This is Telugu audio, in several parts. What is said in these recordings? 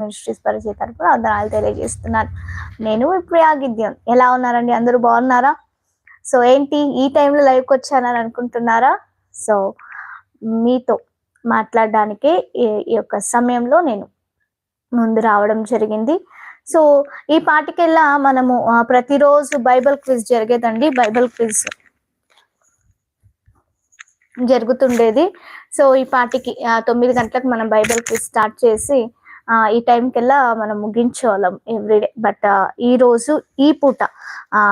మినిస్ట్రీస్ పరిచయ తరపున వందనాలు తెలియజేస్తున్నాను. నేను ఇప్పుడు ఎలా ఉన్నారండి? అందరూ బాగున్నారా? సో ఏంటి? ఈ టైంలో లైవ్కి వచ్చానని అనుకుంటున్నారా? సో మీతో మాట్లాడడానికే ఈ- ఈ యొక్క సమయంలో నేను ముందు రావడం జరిగింది. సో ఈ పాటికెల్లా మనము ప్రతిరోజు బైబిల్ క్విజ్ జరిగేదండి. బైబిల్ క్విజ్ జరుగుతుండేది. సో ఈ పాటికి తొమ్మిది గంటలకు మనం బైబిల్ క్విజ్ స్టార్ట్ చేసి ఆ, ఈ టైంకెల్లా మనం ముగించేవాళ్ళం ఎవ్రీడే బట్ ఈ రోజు ఈ పూట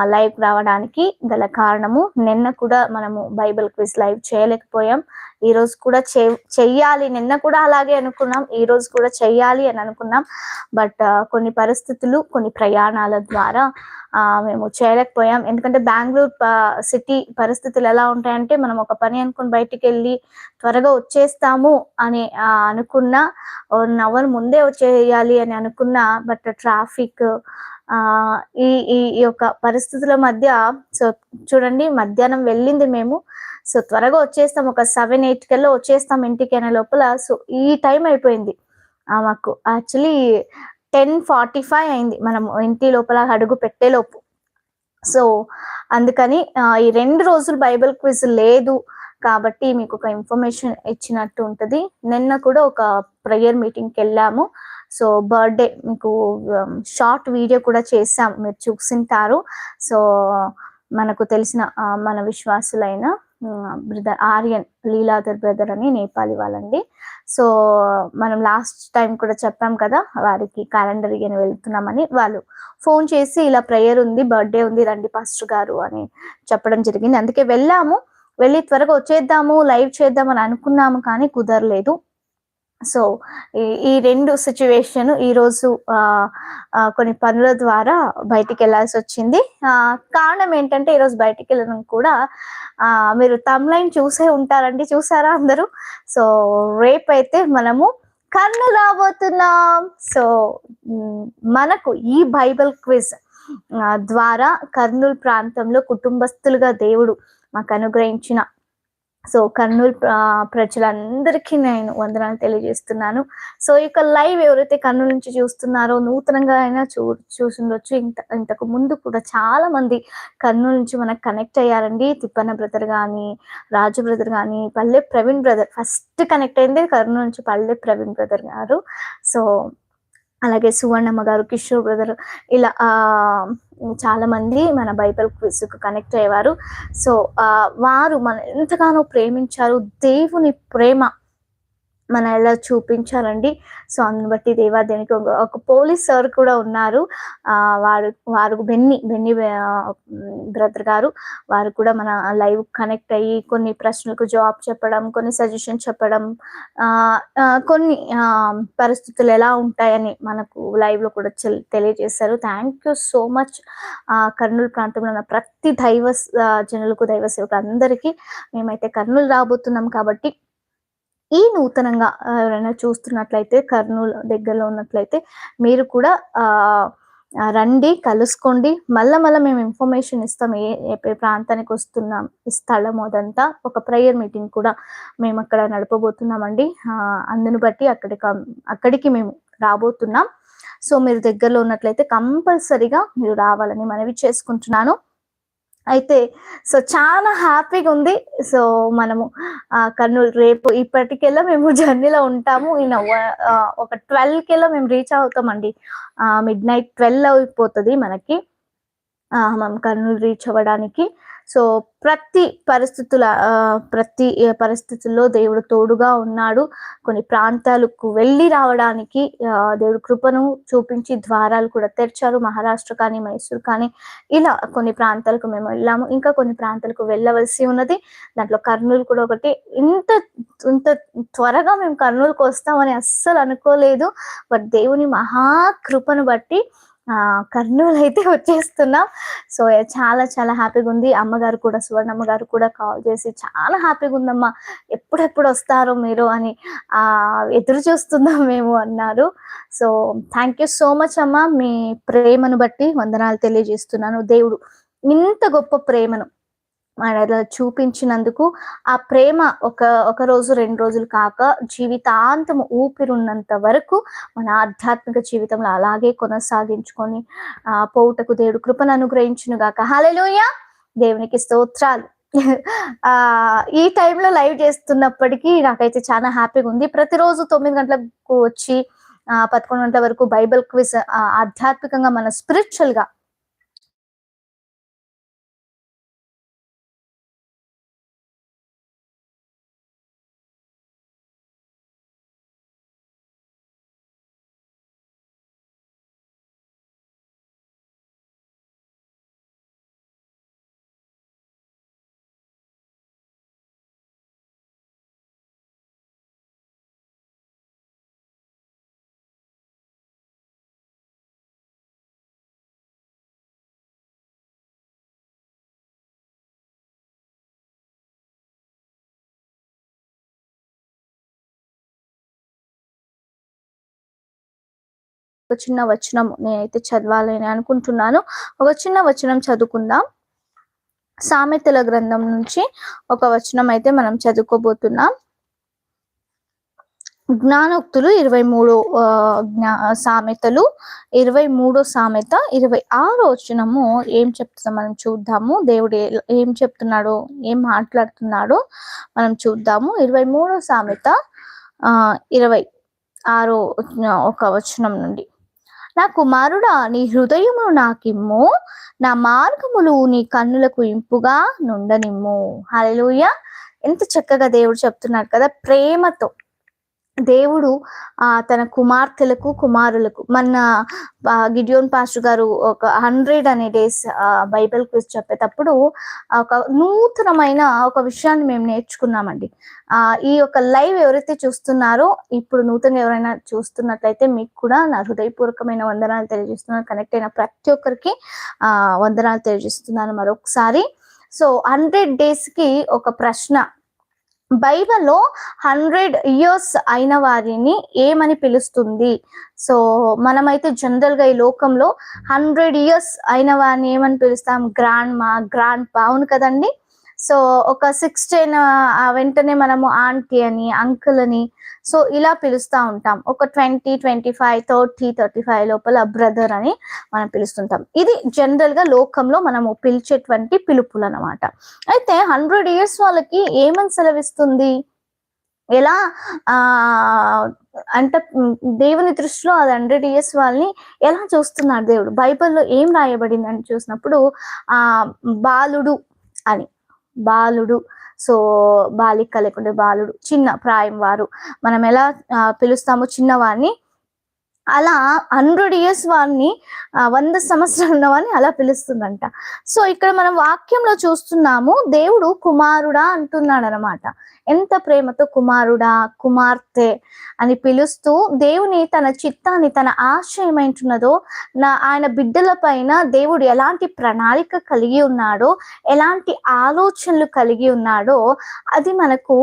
లైవ్ రావడానికి గల కారణము నిన్న కూడా మనము బైబిల్ క్విజ్ లైవ్ చేయలేకపోయాం. ఈ రోజు కూడా చెయ్యాలి. నిన్న కూడా అలాగే అనుకున్నాం. ఈ రోజు కూడా చెయ్యాలి అని అనుకున్నాం. బట్ కొన్ని పరిస్థితులు కొన్ని ప్రయాణాల ద్వారా మేము చేయలేకపోయాం. ఎందుకంటే బెంగళూరు సిటీ పరిస్థితులు ఎలా ఉంటాయంటే మనం ఒక పని అనుకుని బయటికి వెళ్ళి త్వరగా వచ్చేస్తాము అని అనుకున్న వన్ అవర్ ముందే వచ్చేయాలి అని అనుకున్నా బట్ ట్రాఫిక్ ఈ ఈ యొక్క పరిస్థితుల మధ్య సో చూడండి మధ్యాహ్నం వెళ్ళింది మేము. సో త్వరగా వచ్చేస్తాం ఒక సెవెన్ ఎయిట్ కల్లా వచ్చేస్తాం ఇంటికి అనే లోపల. సో ఈ టైం అయిపోయింది మాకు. యాక్చువల్లీ టెన్ ఫార్టీ ఫైవ్ అయింది మనం ఇంటి లోపల అడుగు పెట్టేలోపు సో అందుకని ఈ రెండు రోజులు బైబిల్ క్విజ్ లేదు కాబట్టి మీకు ఒక ఇన్ఫర్మేషన్ ఇచ్చినట్టు ఉంటుంది. నిన్న కూడా ఒక ప్రేయర్ మీటింగ్కి వెళ్ళాము. సో బర్త్డే మీకు um, షార్ట్ వీడియో కూడా చేసాం మీరు చూసింటారు. సో మనకు తెలిసిన మన విశ్వాసులైన బ్రదర్ ఆర్యన్ లీలాధర్ బ్రదర్ అని నేపాలి వాళ్ళండి. సో మనం లాస్ట్ టైం కూడా చెప్పాం కదా వారికి క్యాలెండర్ ఇయని వెళ్తున్నామని వాళ్ళు ఫోన్ చేసి ఇలా ప్రేయర్ ఉంది బర్త్డే ఉంది రండి పాస్టర్ గారు అని చెప్పడం జరిగింది. అందుకే వెళ్ళాము వెళ్ళి త్వరగా వచ్చేద్దాము లైవ్ చేద్దాం అని అనుకున్నాము కానీ కుదరలేదు. సో ఈ- ఈ రెండు సిచ్యువేషన్ ఈరోజు కొన్ని పనుల ద్వారా బయటికి వెళ్ళాల్సి వచ్చింది కారణం ఏంటంటే ఈరోజు బయటికి వెళ్ళడం కూడా మీరు తమ్లైన్ చూసే ఉంటారండి. చూసారా అందరూ? సో రేపైతే మనము కన్ను రాబోతున్నాం. సో మనకు ఈ బైబిల్ క్విజ్ ద్వారా కర్నూలు ప్రాంతంలో కుటుంబస్తులుగా దేవుడు మాకు అనుగ్రహించిన సో కర్నూలు ప్రజలందరికీ నేను వందనాలు తెలియజేస్తున్నాను. సో ఈ యొక్క లైవ్ ఎవరైతే కర్నూలు నుంచి చూస్తున్నారో నూతనంగా అయినా చూ చూసుండొచ్చు. ఇంత ఇంతకు ముందు కూడా చాలా మంది కర్నూలు నుంచి మనకు కనెక్ట్ అయ్యారండి. తిప్పన్న బ్రదర్ కానీ రాజు బ్రదర్ కానీ పల్లె ప్రవీణ్ బ్రదర్. ఫస్ట్ కనెక్ట్ అయింది కర్నూలు నుంచి పల్లె ప్రవీణ్ బ్రదర్ గారు. సో అలాగే సువర్ణమ్మ గారు కిషోర్ బ్రదర్ ఇలా ఆ చాలా మంది మన బైబిల్ క్విజ్కు కనెక్ట్ అయ్యేవారు. సో వారు మన ఎంతగానో ప్రేమించారు. దేవుని ప్రేమ మన ఎలా చూపించారండి సో అందుని బట్టి దేవాదేనికి ఒక ఒక పోలీస్ సార్ కూడా ఉన్నారు. ఆ వారు వారు బెన్ని బెన్ని బ్రదర్ గారు. వారు కూడా మన లైవ్ కనెక్ట్ అయ్యి కొన్ని ప్రశ్నలకు జవాబు చెప్పడం కొన్ని సజెషన్ చెప్పడం ఆ కొన్ని పరిస్థితులు ఎలా ఉంటాయని మనకు లైవ్లో కూడా తెలియజేశారు. Thank you so much. Kurnool ప్రాంతంలో ఉన్న ప్రతి దైవ జనులకు దైవ సేవకు అందరికీ మేమైతే కర్నూలు రాబోతున్నాం కాబట్టి ఈ నూతనంగా ఎవరైనా చూస్తున్నట్లయితే కర్నూలు దగ్గరలో ఉన్నట్లయితే మీరు కూడా ఆ రండి కలుసుకోండి. మళ్ళా మళ్ళీ మేము ఇన్ఫర్మేషన్ ఇస్తాం ఏ ప్రాంతానికి వస్తున్నాం ఈ స్థలం అదంతా. ఒక ప్రేయర్ మీటింగ్ కూడా మేము అక్కడ నడపబోతున్నామండి. అందును బట్టి అక్కడికి అక్కడికి మేము రాబోతున్నాం. సో మీరు దగ్గరలో ఉన్నట్లయితే కంపల్సరీగా మీరు రావాలని మనవి చేసుకుంటున్నాను. అయితే సో చాలా హ్యాపీగా ఉంది. సో మనము కర్నూలు రేపు ఇప్పటికెల్లా మేము జర్నీలో ఉంటాము. ఈయన ఒక ట్వెల్వ్ కెల్లా మేము రీచ్ అవుతామండి. మిడ్ నైట్ ట్వెల్వ్ అయిపోతుంది మనకి. మనం కర్నూలు రీచ్ అవ్వడానికి. సో ప్రతి పరిస్థితుల ప్రతి పరిస్థితుల్లో దేవుడు తోడుగా ఉన్నాడు. కొన్ని ప్రాంతాలకు వెళ్ళి రావడానికి దేవుడు కృపను చూపించి ద్వారాలు కూడా తెరిచారు. మహారాష్ట్ర కానీ మైసూర్ కానీ ఇలా కొన్ని ప్రాంతాలకు మేము వెళ్ళాము. ఇంకా కొన్ని ప్రాంతాలకు వెళ్ళవలసి ఉన్నది. దాంట్లో కర్నూలు కూడా ఒకటి. ఇంత ఇంత త్వరగా మేము కర్నూలుకు వస్తామని అస్సలు అనుకోలేదు. బట్ దేవుని మహాకృపను బట్టి కర్నూలు అయితే వచ్చేస్తున్నాం. సో చాలా చాలా హ్యాపీగా ఉంది. అమ్మగారు కూడా సువర్ణమ్మ గారు కూడా కాల్ చేసి చాలా హ్యాపీగా ఉందమ్మా. ఎప్పుడెప్పుడు వస్తారో మీరు అని ఆ ఎదురు చూస్తున్నాం మేము అన్నారు. So thank you so much అమ్మా. మీ ప్రేమను బట్టి వందనాలు తెలియజేస్తున్నాను. దేవుడు ఇంత గొప్ప ప్రేమను అలా చూపించినందుకు ఆ ప్రేమ ఒక ఒక రోజు రెండు రోజులు కాక జీవితాంతం ఊపిరున్నంత వరకు మన ఆధ్యాత్మిక జీవితంలో అలాగే కొనసాగించుకొని ఆ పోవుటకు దేవుడు కృపను అనుగ్రహించును గాక. హాలెలూయ దేవునికి స్తోత్రాలు. ఆ ఈ టైంలో లైవ్ చేస్తున్నప్పటికీ నాకైతే చాలా హ్యాపీగా ఉంది. ప్రతిరోజు తొమ్మిది గంటలకు వచ్చి ఆ పదకొండు గంటల వరకు బైబిల్ క్విజ్ ఆధ్యాత్మికంగా మన స్పిరిచువల్గా ఒక చిన్న వచనం నేనైతే చదవాలని అనుకుంటున్నాను. ఒక చిన్న వచనం చదువుకుందాం. సామెతల గ్రంథం నుంచి ఒక వచనం అయితే మనం చదువుకోబోతున్నాం. జ్ఞానోక్తులు ఇరవై మూడు జ్ఞా సామెతలు ఇరవై మూడో సామెత ఇరవై ఆరో వచనము ఏం చెప్తుందో మనం చూద్దాము. దేవుడు ఏం చెప్తున్నాడో ఏం మాట్లాడుతున్నాడో మనం చూద్దాము. ఇరవై మూడో సామెత ఆ ఇరవై ఆరో ఒక వచనం నుండి. నా కుమారుడా నీ హృదయమును నాకిమ్ము. నా మార్గములు నీ కన్నులకు ఇంపుగా నుండనిమ్ము. హల్లెలూయ ఎంత చక్కగా దేవుడు చెప్తున్నాడు కదా ప్రేమతో. దేవుడు ఆ తన కుమార్తెలకు కుమారులకు మన గిడియోన్ పాస్టర్ గారు ఒక హండ్రెడ్ అనే డేస్ బైబిల్ క్విజ్ చెప్పేటప్పుడు ఒక నూతనమైన ఒక విషయాన్ని మేము నేర్చుకున్నామండి. ఆ ఈ యొక్క లైవ్ ఎవరైతే చూస్తున్నారో ఇప్పుడు నూతన ఎవరైనా చూస్తున్నట్లయితే మీకు కూడా నా హృదయపూర్వకమైన వందనాలు తెలియజేస్తున్నాను. కనెక్ట్ అయిన ప్రతి ఒక్కరికి ఆ వందనాలు తెలియజేస్తున్నాను మరొకసారి. సో హండ్రెడ్ డేస్కి ఒక ప్రశ్న బైబిల్లో హండ్రెడ్ ఇయర్స్ అయిన వారిని ఏమని పిలుస్తుంది? సో మనమైతే జనరల్గా ఈ లోకంలో హండ్రెడ్ ఇయర్స్ అయిన వారిని ఏమని పిలుస్తాం? గ్రాండ్ మా గ్రాండ్ పా అవును కదండి? సో ఒక సిక్స్టీన్ వెంటనే మనము ఆంటీ అని అంకుల్ అని సో ఇలా పిలుస్తూ ఉంటాం. ఒక twenty twenty five thirty thirty five లోపల బ్రదర్ అని మనం పిలుస్తుంటాం. ఇది జనరల్గా లోకంలో మనము పిలిచేటువంటి పిలుపులు అన్నమాట. అయితే హండ్రెడ్ ఇయర్స్ వాళ్ళకి ఏమని సెలవిస్తుంది? ఎలా ఆ అంటే దేవుని దృష్టిలో అది హండ్రెడ్ ఇయర్స్ వాళ్ళని ఎలా చూస్తున్నాడు దేవుడు? బైబిల్లో ఏం రాయబడింది అని చూసినప్పుడు ఆ బాలుడు అని. బాలుడు. సో బాలిక లేకుంటే బాలుడు చిన్న ప్రాయం వారు. మనం ఎలా ఆ, పిలుస్తామో చిన్నవారిని అలా హండ్రెడ్ ఇయర్స్ వారిని వంద సంవత్సరాలు ఉన్నవారిని అలా పిలుస్తుందంట. సో ఇక్కడ మనం వాక్యంలో చూస్తున్నాము దేవుడు కుమారుడా అంటున్నాడు అనమాట ఎంత ప్రేమతో కుమారుడా కుమార్తె అని పిలుస్తూ దేవుని తన చిత్తాన్ని తన ఆశయమైంటున్నదో నా ఆయన బిడ్డల పైన దేవుడు ఎలాంటి ప్రణాళిక కలిగి ఉన్నాడో ఎలాంటి ఆలోచనలు కలిగి ఉన్నాడో అది మనకు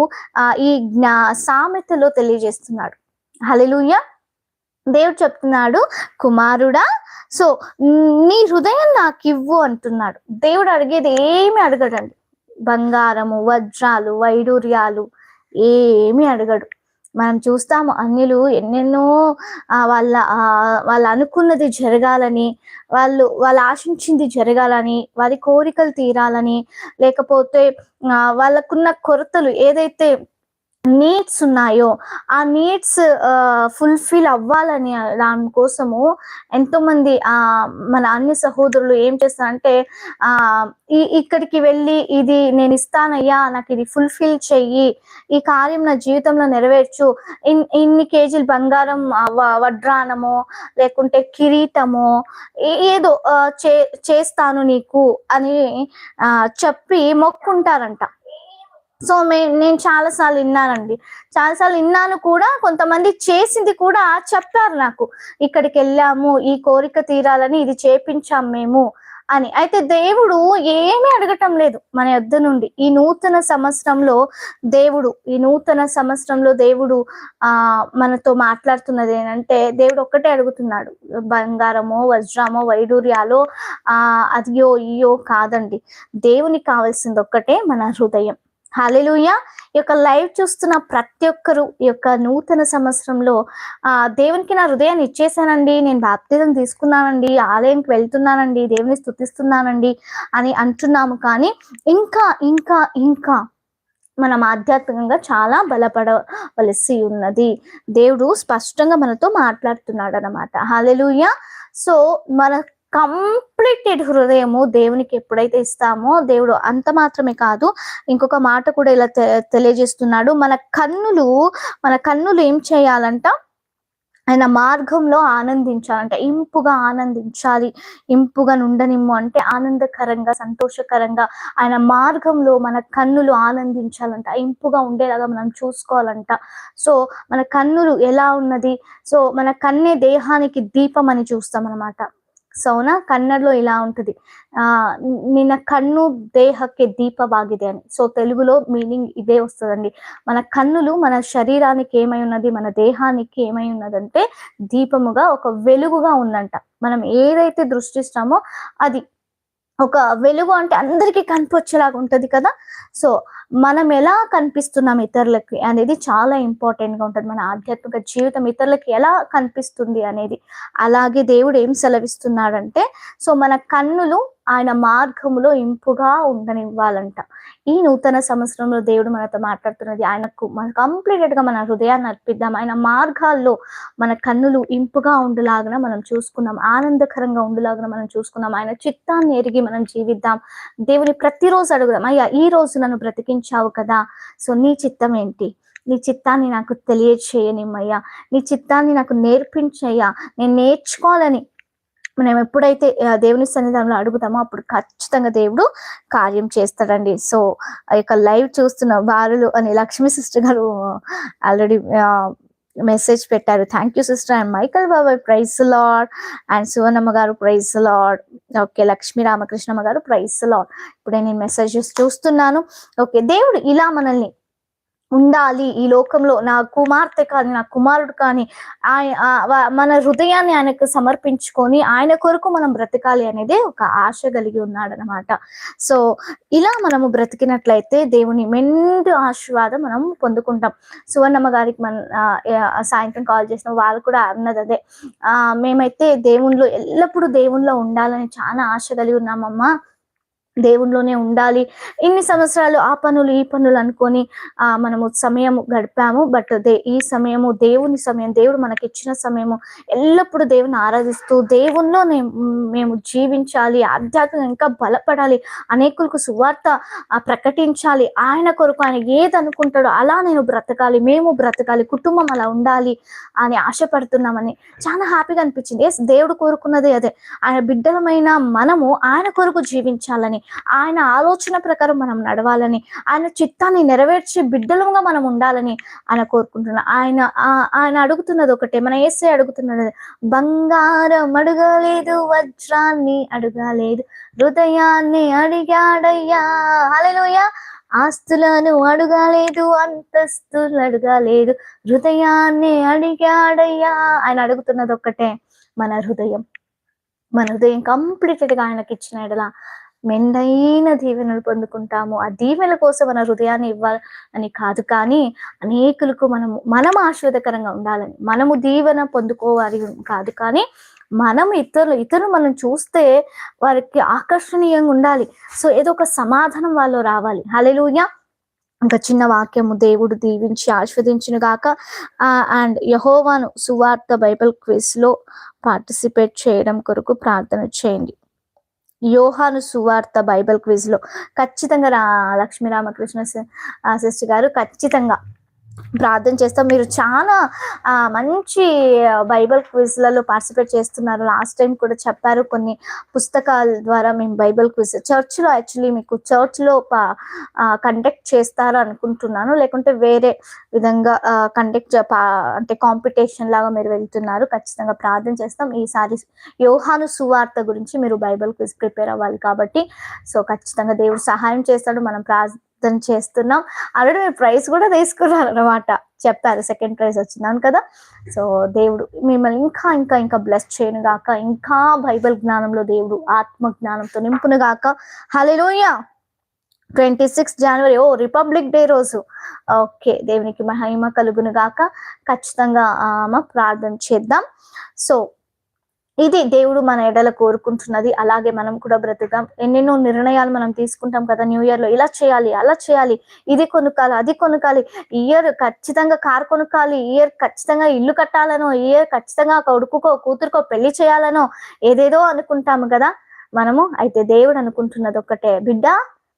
ఈ జ్ఞా సామెతలో తెలియజేస్తున్నాడు. హల్లెలూయా! దేవుడు చెప్తున్నాడు కుమారుడా సో నీ హృదయం నాకు ఇవ్వు అంటున్నాడు. దేవుడు అడిగేది ఏమి అడగడండి. బంగారము వజ్రాలు వైడూర్యాలు ఏమి అడగడు. మనం చూస్తాము అన్యులు ఎన్నెన్నో వాళ్ళ వాళ్ళు అనుకున్నది జరగాలని వాళ్ళు వాళ్ళు ఆశించింది జరగాలని వారి కోరికలు తీరాలని లేకపోతే వాళ్ళకున్న కొరతలు ఏదైతే నీడ్స్ ఉన్నాయో ఆ నీడ్స్ ఫుల్ఫిల్ అవ్వాలని దానికోసము ఎంతో మంది ఆ మన అన్ని సహోదరులు ఏం చేస్తారంటే ఆ ఈ ఇక్కడికి వెళ్ళి ఇది నేను ఇస్తానయ్యా నాకు ఇది ఫుల్ఫిల్ చెయ్యి ఈ కార్యం నా జీవితంలో నెరవేర్చు. ఇన్ ఇన్ని కేజీలు బంగారం వడ్రానము వడ్రానమో లేకుంటే కిరీటమో ఏదో చే చేస్తాను నీకు అని ఆ చెప్పి మొక్కుంటారంట. సో మే నేను చాలా సార్లు విన్నానండి. చాలా సార్లు విన్నాను కూడా కొంతమంది చేసింది కూడా చెప్పారు నాకు. ఇక్కడికి వెళ్ళాము ఈ కోరిక తీరాలని ఇది చేపించాం మేము అని. అయితే దేవుడు ఏమీ అడగటం లేదు మన యొద్ నుండి. ఈ నూతన సంవత్సరంలో దేవుడు ఈ నూతన సంవత్సరంలో దేవుడు ఆ మనతో మాట్లాడుతున్నది ఏంటంటే దేవుడు ఒక్కటే అడుగుతున్నాడు. బంగారమో వజ్రమో వైడూర్యాలో ఆ అదియో ఇయో కాదండి. దేవునికి కావాల్సింది ఒక్కటే మన హృదయం. హాలిలుయ ఈ యొక్క లైవ్ చూస్తున్న ప్రతి ఒక్కరు ఈ యొక్క నూతన సంవత్సరంలో ఆ దేవునికి నా హృదయాన్ని ఇచ్చేసానండి నేను బాప్తిజం తీసుకున్నానండి ఆలయంకి వెళ్తున్నానండి దేవుని స్థుతిస్తున్నానండి అని అంటున్నాము. కానీ ఇంకా ఇంకా ఇంకా మనం ఆధ్యాత్మికంగా చాలా బలపడవలసి ఉన్నది. దేవుడు స్పష్టంగా మనతో మాట్లాడుతున్నాడు అనమాట హాలెలుయ సో మన కంప్లీటెడ్ హృదయము దేవునికి ఎప్పుడైతే ఇస్తామో దేవుడు అంత మాత్రమే కాదు. ఇంకొక మాట కూడా ఇలా తె- తెలియజేస్తున్నాడు. మన కన్నులు మన కన్నులు ఏం చేయాలంట? ఆయన మార్గంలో ఆనందించాలంట. ఇంపుగా ఆనందించాలి. ఇంపుగా నుండనిమ్ము అంటే ఆనందకరంగా సంతోషకరంగా ఆయన మార్గంలో మన కన్నులు ఆనందించాలంట. ఇంపుగా ఉండేలాగా మనం చూసుకోవాలంట. సో మన కన్నులు ఎలా ఉన్నది? సో మన కన్నే దేహానికి దీపం అని చూస్తాం అనమాట ಸೌನ కన్నడలో ఇలా ఉంటది. నిన్న కన్ను దేహಕ್ಕೆ దీపవాಗಿದೆ అని. సో తెలుగులో మీనింగ్ ఇదే వస్తుందండి. మన కన్నులు మన శరీరానికి ఏమై ఉన్నది మన దేహానికి ఏమై ఉన్నదంటే దీపముగా ఒక వెలుగుగా ఉందంట. మనం ఏదైతే దృష్టిస్తామో అది ఒక వెలుగు అంటే అందరికీ కనిపించేలాగా ఉంటది కదా. సో మనం ఎలా కనిపిస్తున్నాం ఇతరులకి అనేది చాలా ఇంపార్టెంట్గా ఉంటది. మన ఆధ్యాత్మిక జీవితం ఇతరులకి ఎలా కనిపిస్తుంది అనేది. అలాగే దేవుడు ఏం సెలవిస్తున్నాడంటే సో మన కన్నులు ఆయన మార్గములో ఇంపుగా ఉండనివ్వాలంట. ఈ నూతన సంవత్సరంలో దేవుడు మనతో మాట్లాడుతున్నది ఆయనకు మన కంప్లీటెడ్గా మన హృదయాన్ని అర్పిద్దాం. ఆయన మార్గాల్లో మన కన్నులు ఇంపుగా ఉండలాగిన మనం చూసుకుందాం. ఆనందకరంగా ఉండలాగా మనం చూసుకుందాం. ఆయన చిత్తాన్ని ఎరిగి మనం జీవిద్దాం. దేవుని ప్రతిరోజు అడుగుదాం అయ్యా ఈ రోజు నన్ను బ్రతికించావు కదా సో నీ చిత్తం ఏంటి? నీ చిత్తాన్ని నాకు తెలియచేయనిమ్మయ్యా. నీ చిత్తాన్ని నాకు నేర్పించయ్యా. నేను నేర్చుకోవాలని మనం ఎప్పుడైతే దేవుని సన్నిధానంలో అడుగుతామో అప్పుడు ఖచ్చితంగా దేవుడు కార్యం చేస్తాడండి. సో ఆ యొక్క లైవ్ చూస్తున్న వారులు అని Lakshmi sister garu already message పెట్టారు. Thank you sister and Michael బాబాయ్ praise Lord and Suvarnamma garu praise Lord okay Lakshmi Ramakrishnamma garu praise Lord ఇప్పుడే నేను మెసేజెస్ చూస్తున్నాను. ఓకే దేవుడు ఇలా మనల్ని ఉండాలి ఈ లోకంలో. నా కుమార్తె కానీ నా కుమారుడు కానీ ఆయ మన హృదయాన్ని ఆయనకు సమర్పించుకొని ఆయన కొరకు మనం బ్రతకాలి అనేది ఒక ఆశ కలిగి ఉన్నాడనమాట సో ఇలా మనము బ్రతికినట్లయితే దేవుని మెండు ఆశీర్వాదం మనం పొందుకుంటాం. సువర్ణమ్మ గారికి మన సాయంత్రం కాల్ చేసిన వాళ్ళు కూడా అన్నది అదే. ఆ మేమైతే దేవుళ్ళు ఎల్లప్పుడూ దేవుణ్ణిలో ఉండాలని చాలా ఆశ కలిగి ఉన్నామమ్మా. దేవునిలోనే ఉండాలి. ఇన్ని సంవత్సరాలు ఆ పనులు ఈ పనులు అనుకొని ఆ మనము సమయం గడిపాము. బట్ దే ఈ సమయము దేవుని సమయం దేవుడు మనకి ఇచ్చిన సమయము ఎల్లప్పుడూ దేవుని ఆరాధిస్తూ దేవునిలో మేము జీవించాలి ఆధ్యాత్మికంగా ఇంకా బలపడాలి అనేకులకు సువార్త ప్రకటించాలి. ఆయన కొరకు ఆయన ఏది అనుకుంటాడో అలా నేను బ్రతకాలి మేము బ్రతకాలి కుటుంబం అలా ఉండాలి అని ఆశపడుతున్నామని చాలా హ్యాపీగా అనిపించింది. ఎస్ దేవుడు కోరుకున్నదే అదే. ఆయన బిడ్డలమైన మనము ఆయన కొరకు జీవించాలని ఆయన ఆలోచన ప్రకారం మనం నడవాలని ఆయన చిత్తాన్ని నెరవేర్చే బిడ్డలుగా మనం ఉండాలని ఆయన కోరుకుంటున్నా. ఆయన ఆ- ఆయన అడుగుతున్నది ఒకటే మన ఏసే అడుగుతున్నది బంగారం అడగలేదు వజ్రాన్ని అడగలేదు హృదయాన్ని అడిగాడయ్యా హల్లెలూయా ఆస్తులను అడగలేదు అంతస్తులు అడగలేదు హృదయాన్ని అడిగాడయ్యా. ఆయన అడుగుతున్నది ఒక్కటే మన హృదయం మన హృదయం కంప్లీటెడ్గా ఆయనకి ఇచ్చిన ఎడల మెండైన దీవెనలు పొందుకుంటాము. ఆ దీవెనల కోసం మన హృదయాన్ని ఇవ్వాలని కాదు కానీ అనేకులకు మనము మనం ఆశీర్వదకరంగా ఉండాలని మనము దీవెన పొందుకోవాలి కాదు కానీ మనం ఇతరులు ఇతరులు మనం చూస్తే వారికి ఆకర్షణీయంగా ఉండాలి. సో ఏదో ఒక సమాధానం వాళ్ళు రావాలి. హల్లెలూయా! ఇంకా చిన్న వాక్యము దేవుడు దీవించి ఆస్వాదించిన గాక. అండ్ యహోవాను సువార్త బైబిల్ క్విజ్లో పార్టిసిపేట్ చేయడం కొరకు ప్రార్థన చేయండి. యోహాను సువార్త బైబిల్ క్విజ్లో ఖచ్చితంగా రా లక్ష్మీ రామకృష్ణ సిస్టర్ గారు ఖచ్చితంగా ప్రార్థన చేస్తాం. మీరు చాలా మంచి బైబిల్ క్విజ్లలో పార్టిసిపేట్ చేస్తున్నారు. లాస్ట్ టైం కూడా చెప్పారు కొన్ని పుస్తకాల ద్వారా మేము బైబిల్ క్విజ్ చర్చ్లో యాక్చువల్లీ మీకు చర్చ్లో కండక్ట్ చేస్తారు అనుకుంటున్నాను. లేకుంటే వేరే విధంగా కండక్ట్ అంటే కాంపిటీషన్ లాగా మీరు వెళ్తున్నారు. ఖచ్చితంగా ప్రార్థన చేస్తాం. ఈసారి యోహాను సువార్త గురించి మీరు బైబిల్ క్విజ్ ప్రిపేర్ అవ్వాలి కాబట్టి. సో ఖచ్చితంగా దేవుడు సహాయం చేస్తాడు. మనం ప్రా ప్రార్థన చేస్తున్నాం. ఆల్రెడీ మీరు ప్రైజ్ కూడా తీసుకున్నారు అనమాట చెప్పారు సెకండ్ ప్రైజ్ వచ్చిందాను కదా. సో దేవుడు మిమ్మల్ని ఇంకా ఇంకా ఇంకా బ్లెస్ చేయను గాక. ఇంకా బైబిల్ జ్ఞానంలో దేవుడు ఆత్మ జ్ఞానంతో నింపును గాక. హల్లెలూయా ట్వంటీ సిక్స్ జనవరి ఓ రిపబ్లిక్ డే రోజు. ఓకే దేవునికి మహిమ కలుగును గాక. ఖచ్చితంగా ఆమె మా ప్రార్థన చేద్దాం. సో ఇది దేవుడు మన ఎడల కోరుకుంటున్నది. అలాగే మనం కూడా బ్రతుకుదాం. ఎన్నెన్నో నిర్ణయాలు మనం తీసుకుంటాం కదా న్యూ ఇయర్లో. ఇలా చేయాలి అలా చేయాలి. ఇది కొనుక్కాలి అది కొనుక్కాలి. ఇయర్ ఖచ్చితంగా కార్ కొనుక్కాలి. ఇయర్ ఖచ్చితంగా ఇల్లు కట్టాలనో ఈ ఇయర్ ఖచ్చితంగా కొడుకుకో కూతురుకో పెళ్ళి చేయాలనో ఏదేదో అనుకుంటాము కదా. మనము అయితే దేవుడు అనుకుంటున్నది ఒక్కటే. బిడ్డ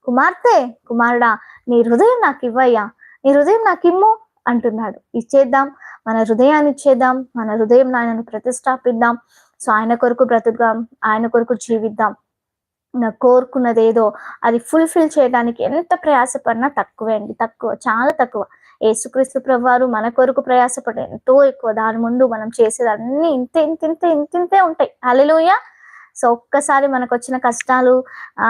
కుమార్తె కుమారుడా నీ హృదయం నాకు ఇవ్వయ్యా. నీ హృదయం నాకు ఇమ్ము అంటున్నాడు. ఇచ్చేద్దాం. మన హృదయాన్ని ఇచ్చేద్దాం. మన హృదయం నాయనను ప్రతిష్టాపిద్దాం. సో ఆయన కొరకు బ్రతుకుదాం ఆయన కొరకు జీవిద్దాం. కోరుకున్నది ఏదో అది ఫుల్ఫిల్ చేయడానికి ఎంత ప్రయాసపడినా తక్కువే అండి తక్కువ చాలా తక్కువ. యేసుక్రీస్తు ప్రభువారు మన కొరకు ప్రయాసపడి ఎంతో ఎక్కువ. దాని ముందు మనం చేసేది అన్ని ఇంత ఇంత ఇంత ఇంత ఇంతే ఉంటాయి. హల్లెలూయా. సో ఒక్కసారి మనకు వచ్చిన కష్టాలు ఆ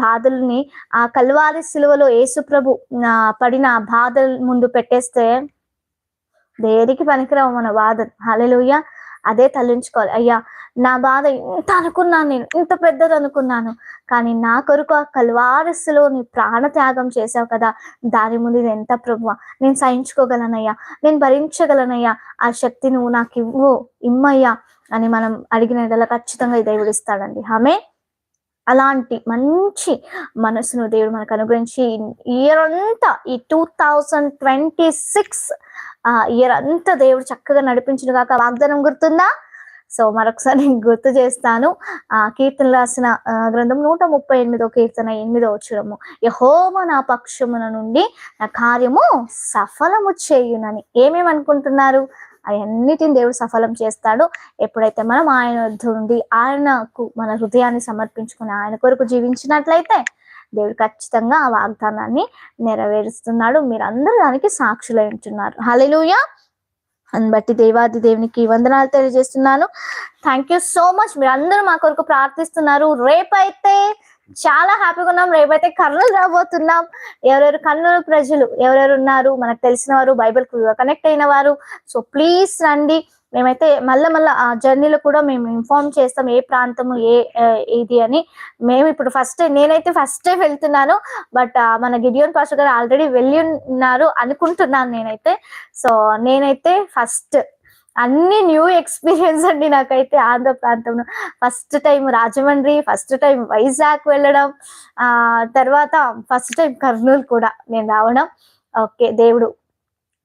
బాధల్ని ఆ కల్వారి సిలువలో ఏసుప్రభు ఆ, పడిన బాధలు బాధల ముందు పెట్టేస్తే దేనికి పనికిరావు మన బాధ హల్లెలూయ. అదే తలించుకోవాలి. అయ్యా నా బాధ ఇంత అనుకున్నాను నేను ఇంత పెద్దది అనుకున్నాను. కానీ నా కొరకు ఆ కల్వారస్సులో నీ ప్రాణ త్యాగం చేసావు కదా దాని ముందు ఇది ఎంత ప్రభువ? నేను సహించుకోగలనయ్యా నేను భరించగలనయ్యా. ఆ శక్తి నువ్వు నాకు ఇవ్వు ఇమ్మయ్యా అని మనం అడిగిన ఖచ్చితంగా ఈ దేవుడు ఇస్తాడండి. ఆమె అలాంటి మంచి మనసును దేవుడు మనకు అనుగ్రహించి ఇయర్ అంతా ఈ two thousand twenty six year అంతా దేవుడు చక్కగా నడిపించిన కాక వాగ్దానం గుర్తుందా? సో మరొకసారి గుర్తు చేస్తాను. ఆ కీర్తన రాసిన గ్రంథం నూట ముప్పై ఎనిమిదో కీర్తన ఎనిమిదో వచ్చుడము యహోమ నా పక్షమున నుండి నా కార్యము సఫలము చేయునని ఏమేమి అనుకుంటున్నారు అవన్నిటిని దేవుడు సఫలం చేస్తాడు. ఎప్పుడైతే మనం ఆయన వద్ద ఆయనకు మన హృదయాన్ని సమర్పించుకుని ఆయన కొరకు జీవించినట్లయితే దేవుడు ఖచ్చితంగా ఆ వాగ్దానాన్ని నెరవేరుస్తున్నాడు. మీరందరూ దానికి సాక్షులై ఉంటున్నారు. హల్లెలూయా. అని బట్టి దేవాది దేవునికి వందనాలు తెలియజేస్తున్నాను. థ్యాంక్ యూ సో మచ్ మీరు అందరూ మా కొరకు ప్రార్థిస్తున్నారు. రేపైతే చాలా హ్యాపీగా ఉన్నాం. రేపైతే కర్నూలు రాబోతున్నాం. ఎవరెవరు కర్నూలు ప్రజలు ఎవరెవరు ఉన్నారు? మనకు తెలిసిన వారు బైబిల్ కనెక్ట్ అయిన వారు సో ప్లీజ్ రండి. మేమైతే మళ్ళీ మళ్ళీ ఆ జర్నీలో కూడా మేము ఇన్ఫార్మ్ చేస్తాం ఏ ప్రాంతము ఏ ఇది అని. మేము ఇప్పుడు ఫస్ట్ నేనైతే ఫస్టే వెళ్తున్నాను. బట్ మన గిడియోన్ పాస్టర్ గారు ఆల్రెడీ వెళ్ళి ఉన్నారు అనుకుంటున్నాను నేనైతే. సో నేనైతే ఫస్ట్. అన్ని న్యూ ఎక్స్పీరియన్స్ అండి నాకైతే ఆంధ్ర ప్రాంతంలో. First time Rajahmundry first time Vizag వెళ్ళడం ఆ తర్వాత ఫస్ట్ టైం కర్నూలు కూడా నేను రావడం. ఓకే దేవుడు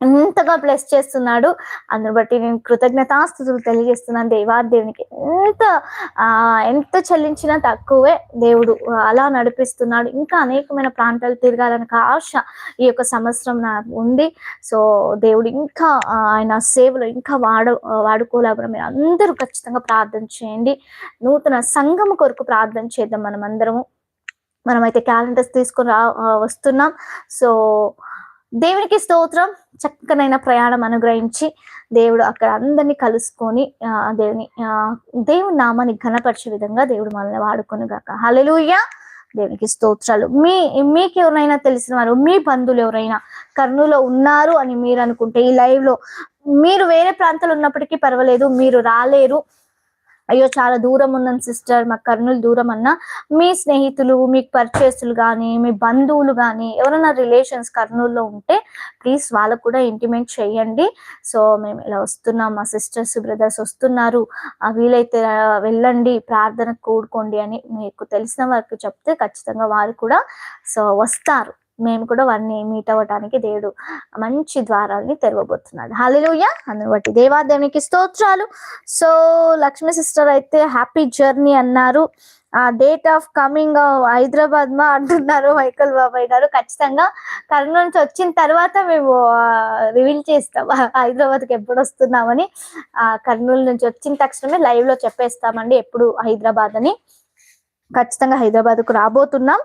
ఎంతగా బ్లెస్ చేస్తున్నాడు. అందుని బట్టి నేను కృతజ్ఞతాస్థుతులు తెలియజేస్తున్నాను. దేవాదేవునికి ఎంత ఎంత చెల్లించినా తక్కువే దేవుడు అలా నడిపిస్తున్నాడు. ఇంకా అనేకమైన ప్రాంతాలు తిరగాలని ఆశ ఈ యొక్క సంవత్సరం నాకు ఉంది. సో దేవుడు ఇంకా ఆయన సేవలు ఇంకా వాడ వాడుకోలేకపోయినా మీరు అందరూ ఖచ్చితంగా ప్రార్థన చేయండి. నూతన సంఘం కొరకు ప్రార్థన చేద్దాం మనం అందరము మనమైతే క్యాలెండర్స్ తీసుకొని రా వస్తున్నాం. సో దేవునికి స్తోత్రం చక్కనైన ప్రయాణం అనుగ్రహించి దేవుడు అక్కడ అందరినీ కలుసుకొని దేవుని దేవుని నామాన్ని ఘనపరిచే విధంగా దేవుడు మనల్ని వాడుకొని గాక. హల్లెలూయా దేవునికి స్తోత్రాలు. మీ మీకు ఎవరైనా తెలిసిన వారు మీ బంధువులు ఎవరైనా కర్నూలులో ఉన్నారు అని మీరు అనుకుంటే ఈ లైవ్లో మీరు వేరే ప్రాంతాలు ఉన్నప్పటికీ పర్వాలేదు మీరు రాలేరు. అయ్యో చాలా దూరం ఉన్నాం సిస్టర్ మాకు కర్నూలు దూరం అన్నా మీ స్నేహితులు మీకు పరిచయస్తులు కానీ మీ బంధువులు కానీ ఎవరైనా రిలేషన్స్ కర్నూలులో ఉంటే ప్లీజ్ వాళ్ళకు కూడా ఇంటిమేట్ చేయండి. సో మేము ఇలా వస్తున్నాం మా సిస్టర్స్ బ్రదర్స్ వస్తున్నారు. వీలైతే వెళ్ళండి ప్రార్థన కూడుకోండి అని మీకు తెలిసిన వారికి చెప్తే ఖచ్చితంగా వారు కూడా సో వస్తారు. మేము కూడా వారిని మీట్ అవ్వటానికి దేవుడు మంచి ద్వారాల్ని తెరవబోతున్నాడు. హాలిలుయ అందుబట్టి దేవాదేవునికి స్తోత్రాలు. సో లక్ష్మి సిస్టర్ అయితే హ్యాపీ జర్నీ అన్నారు. ఆ డేట్ ఆఫ్ కమింగ్ హైదరాబాద్ మా అంటున్నారు మైకల్ బాబాయ్ గారు. ఖచ్చితంగా కర్నూలు నుంచి వచ్చిన తర్వాత మేము రివీల్ చేస్తాం. హైదరాబాద్కి ఎప్పుడు వస్తున్నామని ఆ కర్నూలు నుంచి వచ్చిన తక్షణమే లైవ్లో చెప్పేస్తామండి ఎప్పుడు హైదరాబాద్ అని. ఖచ్చితంగా హైదరాబాద్కు రాబోతున్నాం.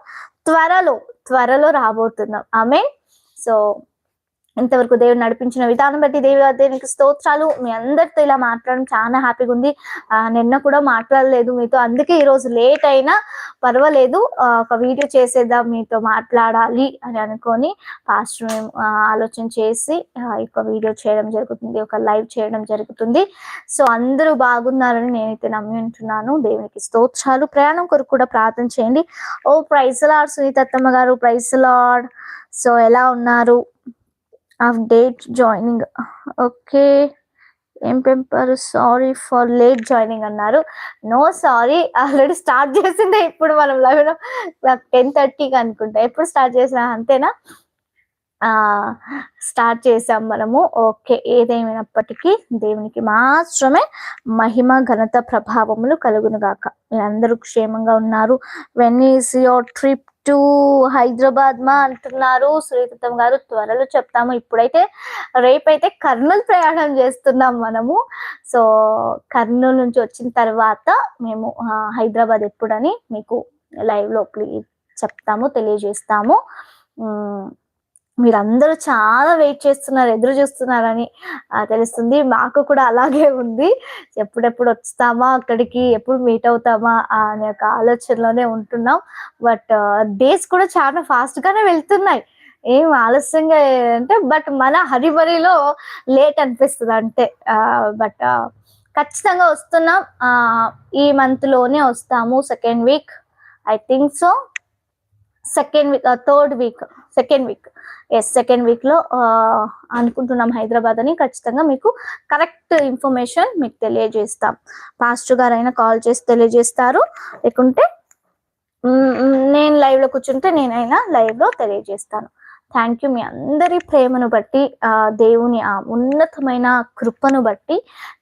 త్వరలో త్వరలో రాబోతున్నాం. ఆమె సో ఇంతవరకు దేవుడు నడిపించిన విధానం బట్టి దేవి దేవునికి స్తోత్రాలు. మీ అందరితో ఇలా మాట్లాడడం చాలా హ్యాపీగా ఉంది. నిన్న కూడా మాట్లాడలేదు మీతో. అందుకే ఈ రోజు లేట్ అయినా పర్వాలేదు. ఒక వీడియో చేసేద్దాం మీతో మాట్లాడాలి అని అనుకొని పాస్టర్ ఆలోచన చేసి ఒక వీడియో చేయడం జరుగుతుంది ఒక లైవ్ చేయడం జరుగుతుంది. సో అందరూ బాగున్నారని నేనైతే నమ్మి ఉంటున్నాను. దేవునికి స్తోత్రాలు. ప్రయాణం కొరకు కూడా ప్రార్థన చేయండి. ఓ ప్రైజ్ లాడ్ సునీతత్తమ్మ గారు. ప్రైజ్ లాడ్ సో ఎలా ఉన్నారు? ఆఫ్ డేట్ జాయినింగ్ ఓకే ఏం పెంపారు సారీ ఫర్ లేట్ జాయినింగ్ అన్నారు. నో సారీ ఆల్రెడీ స్టార్ట్ చేసిందే ఇప్పుడు మనం లెవెన్ టెన్ థర్టీకి అనుకుంటా. ఎప్పుడు స్టార్ట్ చేసినా అంతేనా? స్టార్ట్ చేసాం మనము. ఓకే ఏదేమైనప్పటికీ దేవునికి మాత్రమే మహిమ ఘనత ప్రభావములు కలుగును గాక మీరందరూ క్షేమంగా ఉన్నారు. When is your trip next Hyderabad మా అంటున్నారు. శ్రీకృతం గారు త్వరలో చెప్తాము. ఇప్పుడైతే రేపైతే కర్నూలు ప్రయాణం చేస్తున్నాం మనము. సో కర్నూలు నుంచి వచ్చిన తర్వాత మేము హైదరాబాద్ ఎప్పుడని మీకు లైవ్లో ప్లీజ్ చెప్తాము తెలియజేస్తాము. మీరందరూ చాలా వెయిట్ చేస్తున్నారు ఎదురు చూస్తున్నారని తెలుస్తుంది. మాకు కూడా అలాగే ఉంది. ఎప్పుడెప్పుడు వస్తామా అక్కడికి ఎప్పుడు మీట్ అవుతామా అనే ఒక ఆలోచనలోనే ఉంటున్నాం. బట్ డేస్ కూడా చాలా ఫాస్ట్ గానే వెళ్తున్నాయి. ఏం ఆలస్యంగా అంటే బట్ మన హరిబరిలో లేట్ అనిపిస్తుంది అంటే బట్ ఖచ్చితంగా వస్తున్నాం. ఈ మంత్లోనే వస్తాము second week I think so second week third week second week yes second వీక్లో అనుకుంటున్నాం హైదరాబాద్ అని. ఖచ్చితంగా మీకు కరెక్ట్ ఇన్ఫర్మేషన్ మీకు తెలియజేస్తాం. పాస్టర్ గారు అయినా కాల్ చేసి తెలియజేస్తారు. లేకుంటే నేను లైవ్లో కూర్చుంటే నేనైనా లైవ్లో తెలియజేస్తాను. థ్యాంక్ యూ మీ అందరి ప్రేమను బట్టి ఆ దేవుని ఆ ఉన్నతమైన కృపను బట్టి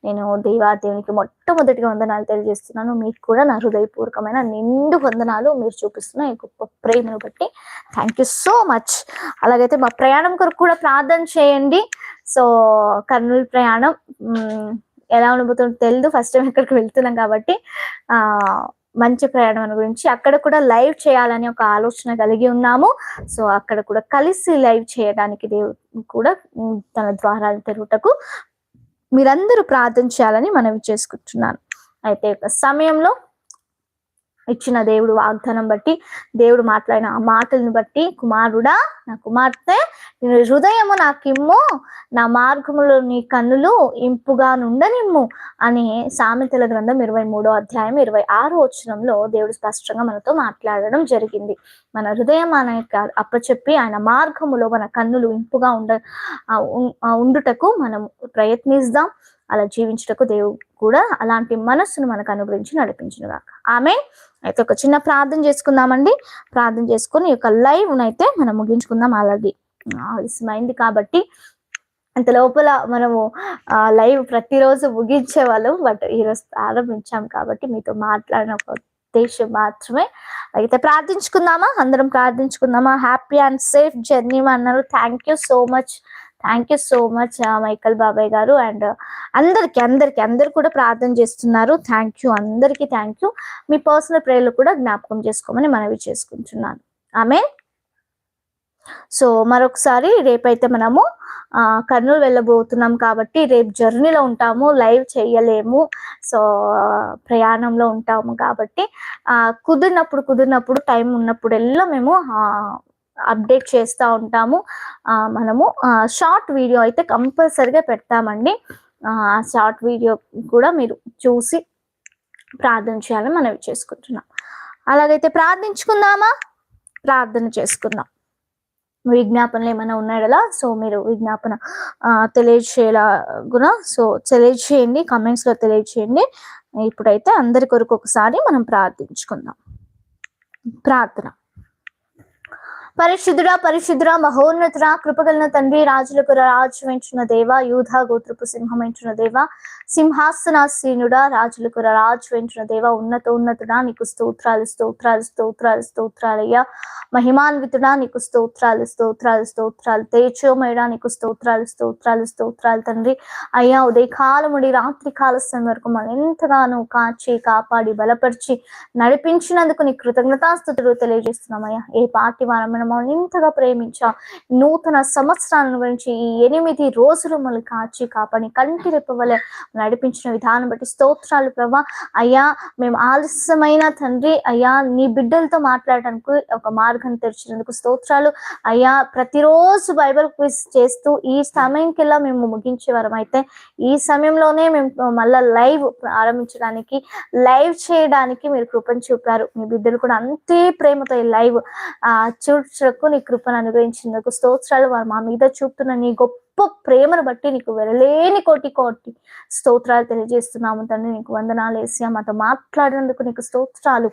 నేను దేవా దేవునికి మొట్టమొదటిగా వందనాలు తెలియజేస్తున్నాను. మీకు కూడా నా హృదయపూర్వకమైన నిండు వందనాలు మీరు చూపిస్తున్న ఈ గొప్ప ప్రేమను బట్టి. Thank you so much. అలాగైతే మా ప్రయాణం కొరకు కూడా ప్రార్థన చేయండి. సో కర్నూలు ప్రయాణం ఎలా ఉండబోతుందో తెలియదు ఫస్ట్ టైం ఇక్కడికి వెళ్తున్నాం కాబట్టి ఆ మంచి ప్రయాణం గురించి అక్కడ కూడా లైవ్ చేయాలని ఒక ఆలోచన కలిగి ఉన్నాము. సో అక్కడ కూడా కలిసి లైవ్ చేయడానికి దేవుడు కూడా తన ద్వారాలు తెరుటకు మీరందరూ ప్రార్థన చేయాలని మనవి చేసుకుంటున్నాను. అయితే ఒక సమయంలో ఇచ్చిన దేవుడు వాగ్దానం బట్టి దేవుడు మాట్లాడిన ఆ మాటలను బట్టి కుమారుడా నా కుమార్తె నీ హృదయము నాకిమ్ము నా మార్గములో నీ కన్నులు ఇంపుగా నుండనిమ్ము అని సామెతల గ్రంథం ఇరవై మూడో అధ్యాయం ఇరవై ఆరో వచనంలో దేవుడు స్పష్టంగా మనతో మాట్లాడడం జరిగింది. మన హృదయం ఆయనకి అప్పచెప్పి ఆయన మార్గములో మన కన్నులు ఇంపుగా ఉండ ఉండుటకు మనం ప్రయత్నిస్తాం అలా జీవించుటకు దేవుడు కూడా అలాంటి మనస్సును మనకు అనుగ్రహించి నడిపించిన ఆమె అయితే ఒక చిన్న ప్రార్థన చేసుకుందామండి. ప్రార్థన చేసుకుని ఒక యొక్క లైవ్ అయితే మనం ముగించుకుందాం. అలాగే ఆలస్యమైంది కాబట్టి అంత లోపల మనము ఆ లైవ్ ప్రతిరోజు ముగించే వాళ్ళం. బట్ ఈరోజు ప్రారంభించాం కాబట్టి మీతో మాట్లాడిన ఒక ఉద్దేశం మాత్రమే. అయితే ప్రార్థించుకుందామా? అందరం ప్రార్థించుకుందామా? హ్యాపీ అండ్ సేఫ్ జర్నీ అన్నారు thank you so much thank you so much Michael బాబాయ్ గారు. అండ్ uh, అందరికి అందరికి అందరు కూడా ప్రార్థన చేస్తున్నారు. థ్యాంక్ యూ అందరికి థ్యాంక్ యూ మీ పర్సనల్ ప్రేయర్లు కూడా జ్ఞాపకం చేసుకోమని మనవి చేసుకుంటున్నాను. ఆమె సో మరొకసారి రేపైతే మనము కర్నూలు వెళ్ళబోతున్నాం కాబట్టి రేపు జర్నీలో ఉంటాము లైవ్ చేయలేము. సో ప్రయాణంలో ఉంటాము కాబట్టి కుదిరినప్పుడు కుదిరినప్పుడు టైం ఉన్నప్పుడల్లా మేము అప్డేట్ చేస్తూ ఉంటాము. మనము షార్ట్ వీడియో అయితే కంపల్సరిగా పెడతామండి. ఆ షార్ట్ వీడియో కూడా మీరు చూసి ప్రార్థన చేయాలని మనవి చేసుకుంటున్నాం. అలాగైతే ప్రార్థించుకుందామా? ప్రార్థన చేసుకుందాం. విజ్ఞాపనలు ఏమైనా ఉన్నాయలా సో మీరు విజ్ఞాపన ఆ, కూడా సో తెలియచేయండి కమెంట్స్లో తెలియజేయండి. తెలియచేయండి ఇప్పుడైతే అందరి కొరకు ఒకసారి మనం ప్రార్థించుకుందాం. ప్రార్థన. పరిశుద్ధుడ పరిశుద్ధుడ మహోన్నతుడా కృపగలన తండ్రి రాజులకు రాజు వెంచిన దేవ యూధ గోత్రపు సింహం వెంచిన దేవ సింహాసనాసీనుడ రాజులకు రాజు వెంచిన దేవ ఉన్నత ఉన్నతుడా నీకు స్తోత్రాలు స్తోత్రాలు స్తోత్రాలు స్తోత్రాలయ్యా. మహిమాన్వితుడా నీకు స్తోత్రాలు స్తోత్రాలు స్తోత్రాలు. తేజోమయుడా నీకు స్తోత్రాలు స్తోత్రాలు స్తోత్రాలు తండ్రి. అయ్యా ఉదయకాలముడి రాత్రి కాలస్యం వరకు మనం ఎంతగానో కాచి కాపాడి బలపరిచి నడిపించినందుకు నీ కృతజ్ఞతాస్థుతులు తెలియజేస్తున్నామయ్యా. ఏ పార్టీ వారమైన మమ్మల్ని ఇంతగా ప్రేమించా. నూతన సంవత్సరాల గురించి ఈ ఎనిమిది రోజులు మమ్మల్ని కాచి కాపాడి కంటి రెప్పవలె నడిపించిన విధానం బట్టి స్తోత్రాలు ప్రభా. అయ్యా మేము ఆలస్యమైన తండ్రి అయ్యా నీ బిడ్డలతో మాట్లాడడానికి ఒక మార్గం తెరిచినందుకు స్తోత్రాలు. అయ్యా ప్రతిరోజు బైబిల్ క్విజ్ చేస్తూ ఈ సమయంకెల్లా మేము ముగించే వరం అయితే ఈ సమయంలోనే మేము మళ్ళా లైవ్ ప్రారంభించడానికి లైవ్ చేయడానికి మీరు కృపను చూపారు. మీ బిడ్డలు కూడా అంతే ప్రేమతో ఈ లైవ్ ఆ రక్షకు నీ కృపను అనుగ్రహించినందుకు స్తోత్రాలు. వారు మా మీద చూపుతున్న నీ గొప్ప ప్రేమను బట్టి నీకు వెరలేని కోటి కోటి స్తోత్రాలు తెలియజేస్తున్నాము. తండ్రి నీకు వందనాలు వేసి మాతో మాట్లాడినందుకు నీకు స్తోత్రాలు.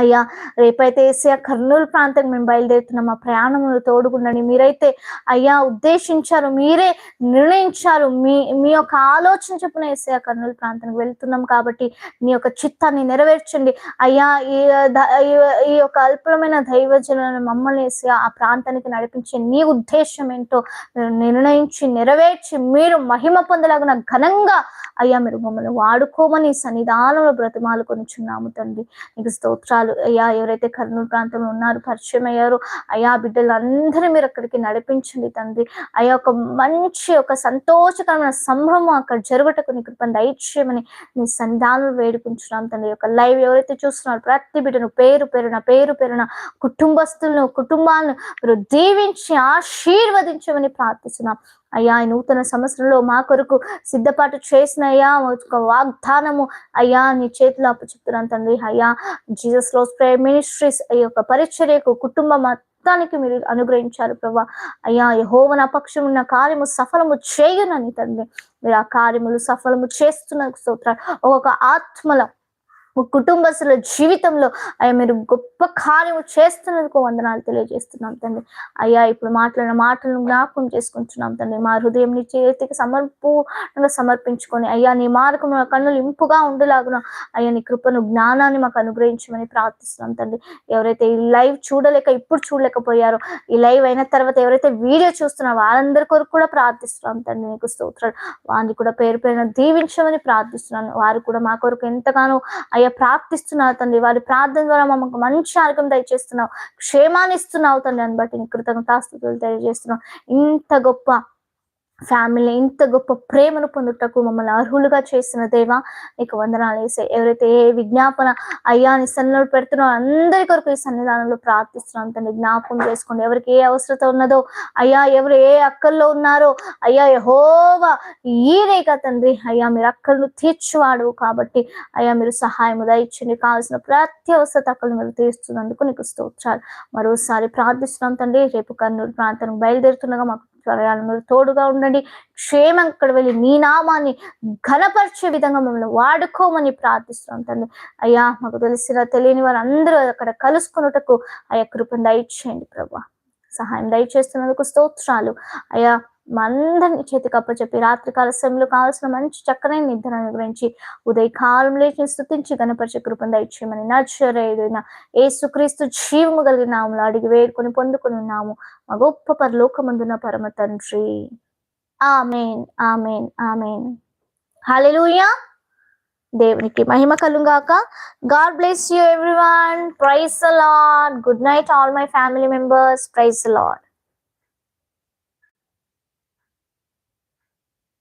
అయ్యా రేపైతే ఏసీఆ కర్నూలు ప్రాంతం మేము బయలుదేరుతున్నాం. మా ప్రయాణంలో తోడుకుండండి మీరైతే అయ్యా ఉద్దేశించారు మీరే నిర్ణయించారు. మీ మీ యొక్క ఆలోచన చొప్పున ఏసీఆ కర్నూలు ప్రాంతానికి వెళ్తున్నాం కాబట్టి మీ యొక్క చిత్తాన్ని నెరవేర్చండి. అయ్యా ఈ ఈ- ఈ యొక్క అల్పమైన దైవజనులను మమ్మల్ని ఏసీఆ ఆ ప్రాంతానికి నడిపించే నీ ఉద్దేశం ఏంటో నిర్ణయించి నెరవేర్చి మీరు మహిమ పొందలాగిన ఘనంగా అయ్యా మీరు మమ్మల్ని వాడుకోమని సన్నిధానంలో బ్రతిమాలు కొనుచున్నాము తండ్రి. నీకు స్తోత్రాలు అయ్యా ఎవరైతే కర్నూలు ప్రాంతంలో ఉన్నారు పరిచయం అయ్యారో అయ్యా బిడ్డలందరూ మీరు అక్కడికి నడిపించండి తండ్రి. అయ్యా ఒక మంచి ఒక సంతోషకరమైన సంభ్రమం అక్కడ జరుగుటకు నీ కృపను దయచేయమని నీ సన్నిధానంలో వేడుకుంటున్నాం తండ్రి. యొక్క లైవ్ ఎవరైతే చూస్తున్నారో ప్రతి బిడ్డను పేరు పేరున పేరు పేరున కుటుంబస్తులను కుటుంబాలను మీరు దీవించి ఆశీర్వదించమని ప్రార్థిస్తున్నాం. అయ్యా ఈ నూతన సంవత్సరంలో మా కొరకు సిద్ధపాటు చేసిన అయ్యా ఒక వాగ్దానము అయ్యా నీ చేతిలో అప్పచెప్తున్నాను తండ్రి అయ్యా. జీసస్లో స్ప్రే మినిస్ట్రీస్ ఈ యొక్క పరిచర్యకు కుటుంబం మొత్తానికి మీరు అనుగ్రహించారు ప్రభా. అయ్యా యహోవన పక్షం ఉన్న కార్యము సఫలము చేయనని తండ్రి. మీరు ఆ కార్యములు సఫలము చేస్తున్న స్తోత్రాలు. ఒక్కొక్క ఆత్మల కుటుంబస్తుల జీవితంలో అయ్యా మీరు గొప్ప కార్యము చేస్తున్నందుకు వందనాలు తెలియజేస్తున్నాం తండ్రి. అయ్యా ఇప్పుడు మాట్లాడిన మాటలను జ్ఞాపకం చేసుకుంటున్నాం తండ్రి. మా హృదయం నీ చేతికి సమర్పూర్ణంగా సమర్పించుకొని అయ్యా నీ మార్గం మా కన్నులు ఇంపుగా ఉండేలాగున అయ్యా నీ కృపను జ్ఞానాన్ని మాకు అనుగ్రహించమని ప్రార్థిస్తున్నాం తండ్రి. ఎవరైతే ఈ లైవ్ చూడలేక ఇప్పుడు చూడలేకపోయారో ఈ లైవ్ అయిన తర్వాత ఎవరైతే వీడియో చూస్తున్న వారందరి కొరకు కూడా ప్రార్థిస్తున్నాం తండ్రి నీకు స్తోత్రాలు. వారిని కూడా పేరు పేరున దీవించమని ప్రార్థిస్తున్నాను. వారు కూడా మా కొరకు ఎంతగానో అయ్యా ప్రార్థిస్తున్నావు తండ్రి. వారి ప్రార్థన ద్వారా మమ్మకు మంచి ఆరోగ్యం దయచేస్తున్నావు. క్షేమాన్ని ఇస్తున్నావు తండ్రి. అని బట్టి నీ కృతజ్ఞతాస్తుతులు తెలియజేస్తున్నావు ఇంత గొప్ప ఫ్యామిలీ ఇంత గొప్ప ప్రేమను పొందుటకు మమ్మల్ని అర్హులుగా చేసిన దేవా నీకు వందనాలు వేసే. ఎవరైతే ఏ విజ్ఞాపన అయ్యా నీ సన్నిలో పెడుతున్నారో అందరి కొరకు ఈ సన్నిధానంలో ప్రార్థిస్తున్నాను తండ్రి. జ్ఞాపకం చేసుకోండి ఎవరికి ఏ అవసరత ఉన్నదో అయ్యా ఎవరు ఏ అక్కల్లో ఉన్నారో అయ్యా యహోవా కదా తండ్రి. అయ్యా మీరు అక్కలను తీర్చువాడు కాబట్టి అయ్యా మీరు సహాయం దయచండి కావాల్సిన ప్రతి అవసరత అక్కలు మీరు తీర్చున్నందుకు నీకు స్తోత్రాలు. మరోసారి ప్రార్థిస్తున్నాం తండ్రి. రేపు కర్నూలు ప్రాంతానికి బయలుదేరుతుండగా మాకు త్వరగా మీరు తోడుగా ఉండండి. క్షేమం అక్కడ వెళ్ళి నీ నామాన్ని ఘనపరిచే విధంగా మమ్మల్ని వాడుకోమని ప్రార్థిస్తున్నాం తండ్రి. అయ్యా మాకు తెలిసిన తెలియని వారు అందరూ అక్కడ కలుసుకున్నటకు అయ్యా కృపను దయచేయండి ప్రభా. సహాయం దయచేస్తున్నందుకు స్తోత్రాలు. అయ్యా మందరిని చేతికప్ప చేతికి అప్పచెప్పి రాత్రికాల సమయంలో కావాల్సిన మంచి చక్కనైన నిద్ర గురించి ఉదయకాలం లేచి స్థుతించి గణపరిచే కృపను దయచేయమని ఏ ఏసుక్రీస్తు జీవము కలిగిన నామలు అడిగి వేడుకొని పొందుకుని ఉన్నాము. మా గొప్ప పరలోకమందున పరమ తండ్రి. Amen amen amen. హల్లెలూయా. దేవునికి మహిమ కలుగాక. God bless you everyone. Praise Lord good night all my family members. Praise Lord.